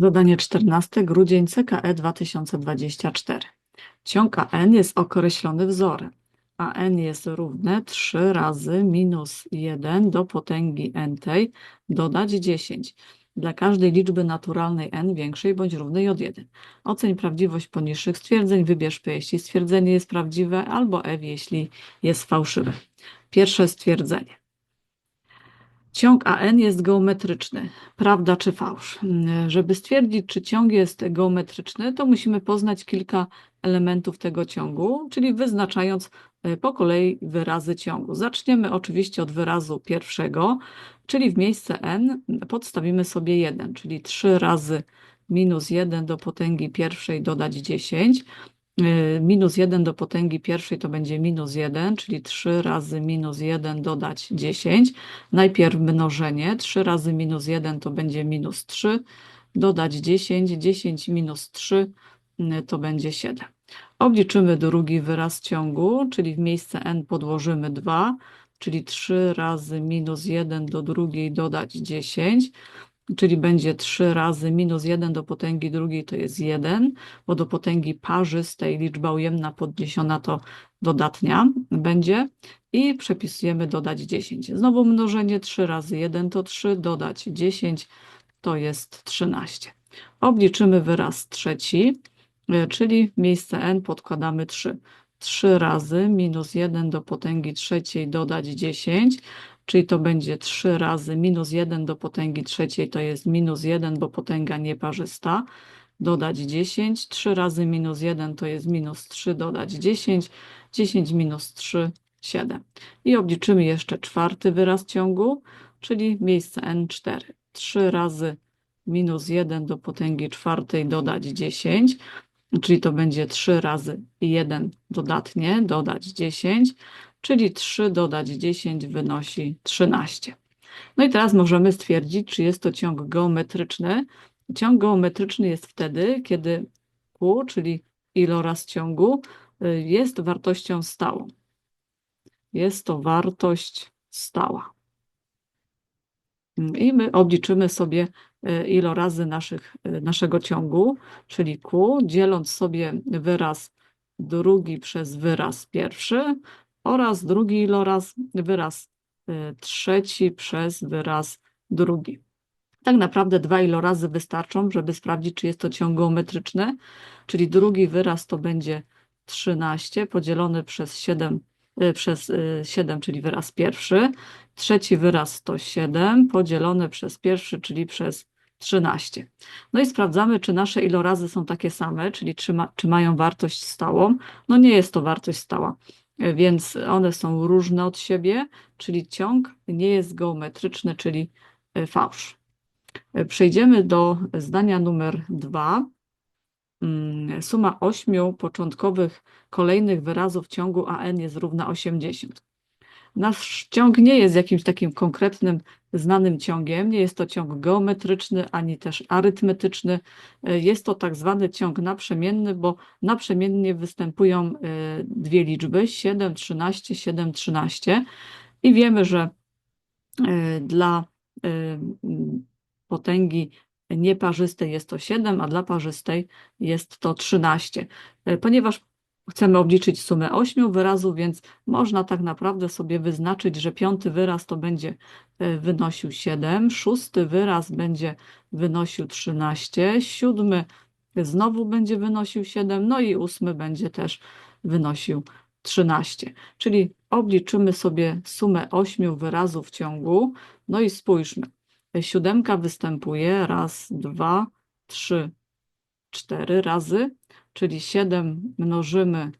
Dodanie 14, grudzień CKE 2024. Ciąg AN jest określony wzorem. AN jest równe 3 razy minus 1 do potęgi n tej dodać 10. Dla każdej liczby naturalnej n większej bądź równej od 1. Oceń prawdziwość poniższych stwierdzeń, wybierz P, jeśli stwierdzenie jest prawdziwe, albo F, jeśli jest fałszywe. Pierwsze stwierdzenie. Ciąg AN jest geometryczny. Prawda czy fałsz? Żeby stwierdzić, czy ciąg jest geometryczny, to musimy poznać kilka elementów tego ciągu, czyli wyznaczając e, po kolei wyrazy ciągu. Zaczniemy oczywiście od wyrazu pierwszego, czyli w miejsce n podstawimy sobie 1, czyli 3 razy minus 1 do potęgi pierwszej dodać 10. Y, Minus 1 do potęgi pierwszej to będzie minus 1, czyli 3 razy minus 1 dodać 10. Najpierw mnożenie, 3 razy minus 1 to będzie minus 3, dodać 10, 10 minus 3 y, to będzie 7. Obliczymy drugi wyraz ciągu, czyli w miejsce n podłożymy 2, czyli 3 razy minus 1 do drugiej dodać 10, czyli będzie 3 razy minus 1 do potęgi drugiej to jest 1, bo do potęgi parzystej liczba ujemna podniesiona to dodatnia będzie i przepisujemy dodać 10. Znowu mnożenie 3 razy 1 to 3, dodać 10 to jest 13. Obliczymy wyraz trzeci, y, czyli w miejsce n podkładamy 3. 3 razy minus 1 do potęgi trzeciej dodać 10, czyli to będzie 3 razy minus 1 do potęgi trzeciej to jest minus 1, bo potęga nieparzysta, dodać 10, 3 razy minus 1 to jest minus 3, dodać 10, 10 minus 3, 7. I obliczymy jeszcze czwarty wyraz ciągu, czyli miejsce n4. 3 razy minus 1 do potęgi czwartej dodać 10, czyli to będzie 3 razy 1 dodatnie, dodać 10, czyli 3 dodać 10 wynosi 13. No i teraz możemy stwierdzić, czy jest to ciąg geometryczny. Ciąg geometryczny jest wtedy, kiedy Q, czyli iloraz ciągu, y, jest wartością stałą. Jest to wartość stała. I my obliczymy sobie y, ilorazy naszych, y, naszego ciągu, czyli Q, dzieląc sobie wyraz drugi przez wyraz pierwszy oraz drugi iloraz, wyraz y, trzeci przez wyraz drugi. Tak naprawdę dwa ilorazy wystarczą, żeby sprawdzić, czy jest to ciąg geometryczny, czyli drugi wyraz to będzie 13 podzielony przez 7, y, przez y, 7, czyli wyraz pierwszy. Trzeci wyraz to 7 podzielone przez pierwszy, czyli przez 13. No i sprawdzamy, czy nasze ilorazy są takie same, czyli czy, ma, czy mają wartość stałą. No nie jest to wartość stała, y, więc one są różne od siebie, czyli ciąg nie jest geometryczny, czyli y, fałsz. Y, Przejdziemy do zdania numer dwa. Mm, Suma ośmiu początkowych kolejnych wyrazów ciągu AN jest równa 80. Nasz ciąg nie jest jakimś takim konkretnym, znanym ciągiem, nie jest to ciąg geometryczny ani też arytmetyczny. Y, Jest to tak zwany ciąg naprzemienny, bo naprzemiennie występują y, dwie liczby 7, 13, 7, 13 i wiemy, że y, dla potęgi nieparzystej jest to 7, a dla parzystej jest to 13. Y, Ponieważ chcemy obliczyć sumę 8 wyrazów, więc można tak naprawdę sobie wyznaczyć, że piąty wyraz to będzie y, wynosił 7, szósty wyraz będzie wynosił 13, siódmy znowu będzie wynosił 7, no i ósmy będzie też wynosił 13. Czyli obliczymy sobie sumę 8 wyrazów w ciągu, no i spójrzmy. Siódemka występuje raz, dwa, trzy, cztery razy, czyli 7 mnożymy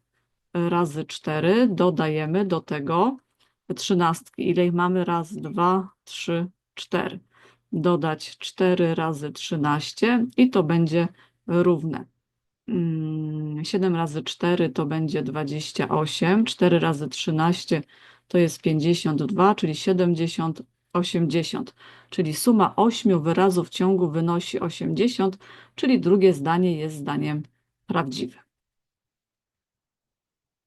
razy 4, dodajemy do tego trzynastki. Ile ich mamy? Raz, dwa, trzy, cztery. Dodać 4 razy 13 i to będzie równe. Mm, 7 razy 4 to będzie 28, 4 razy 13 to jest 52, czyli 70, 80, czyli suma 8 wyrazów ciągu wynosi 80, czyli drugie zdanie jest zdaniem prawdziwym.